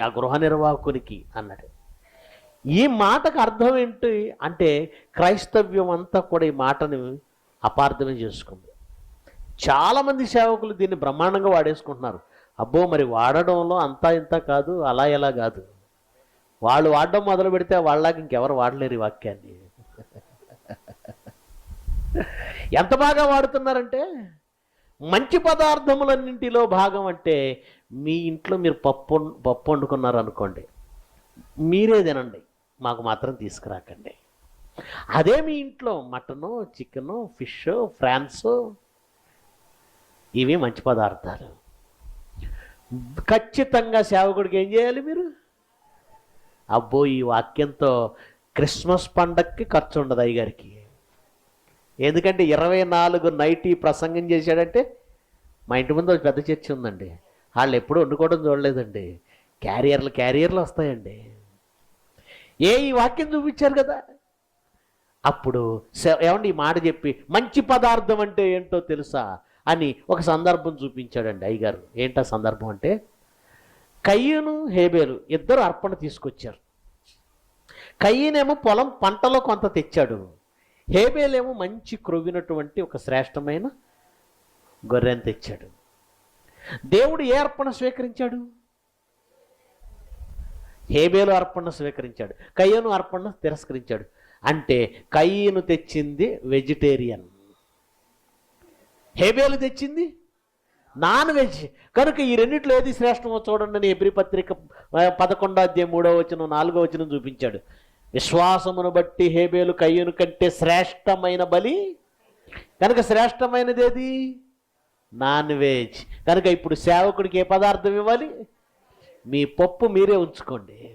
ఆ గృహ నిర్వాహకునికి అన్నాడు. ఈ మాటకు అర్థం ఏంటి అంటే క్రైస్తవ్యం అంతా కూడా ఈ మాటని అపార్థమే చేసుకుంది. చాలామంది సేవకులు దీన్ని బ్రహ్మాండంగా వాడేసుకుంటున్నారు. అబ్బో మరి వాడడంలో అంతా ఇంత కాదు అలా ఎలా కాదు? వాళ్ళు వాడడం మొదలు పెడితే వాళ్ళకి ఇంకెవరు వాడలేరు ఈ వాక్యాన్ని. ఎంత బాగా వాడుతున్నారంటే మంచి పదార్థములన్నింటిలో భాగం అంటే మీ ఇంట్లో మీరు పప్పు పప్పు వండుకున్నారు అనుకోండి మీరే తినండి మాకు మాత్రం తీసుకురాకండి. అదే మీ ఇంట్లో మటను చికెను ఫిష్ ఫ్రాన్స్ ఇవి మంచి పదార్థాలు. ఖచ్చితంగా సేవకుడికి ఏం చేయాలి మీరు? అబ్బో ఈ వాక్యంతో క్రిస్మస్ పండక్కి ఖర్చు ఉండదు అయ్యగారికి. ఎందుకంటే ఇరవై నాలుగు నైటీ ప్రసంగం చేశాడంటే మా ఇంటి ముందు ఒక పెద్ద చర్చి ఉందండి. వాళ్ళు ఎప్పుడూ వండుకోవడం చూడలేదండి. క్యారియర్లు క్యారియర్లు వస్తాయండి. ఏ ఈ వాక్యం చూపించారు కదా? అప్పుడు ఏమండి ఈ మాట చెప్పి మంచి పదార్థం అంటే ఏంటో తెలుసా అని ఒక సందర్భం చూపించాడండి అయ్యగారు. ఏంటా సందర్భం అంటే కయ్యను హేబేలు ఇద్దరు అర్పణ తీసుకొచ్చారు. కయ్యనేమో పొలం పంటలో కొంత తెచ్చాడు. హేబేలేమో మంచి క్రొవ్వినటువంటి ఒక శ్రేష్టమైన గొర్రెని తెచ్చాడు. దేవుడు ఏ అర్పణ స్వీకరించాడు? హేబేలు అర్పణ స్వీకరించాడు. కయ్యను అర్పణ తిరస్కరించాడు. అంటే కయ్యను తెచ్చింది వెజిటేరియన్. హేబేలు తెచ్చింది నాన్ వెజ్. కనుక ఈ రెండిట్లో ఏది శ్రేష్టమో చూడండి అని ఎబ్రి పత్రిక పదకొండో అధ్యాయం మూడో వచనం నాలుగో వచనం చూపించాడు. విశ్వాసమును బట్టి హేబేలు కయ్యను కంటే శ్రేష్టమైన బలి కనుక శ్రేష్టమైనది ఏది నాన్ వెజ్ కనుక ఇప్పుడు సేవకుడికి ఏ పదార్థం ఇవ్వాలి? మీ పప్పు మీరే ఉంచుకోండి.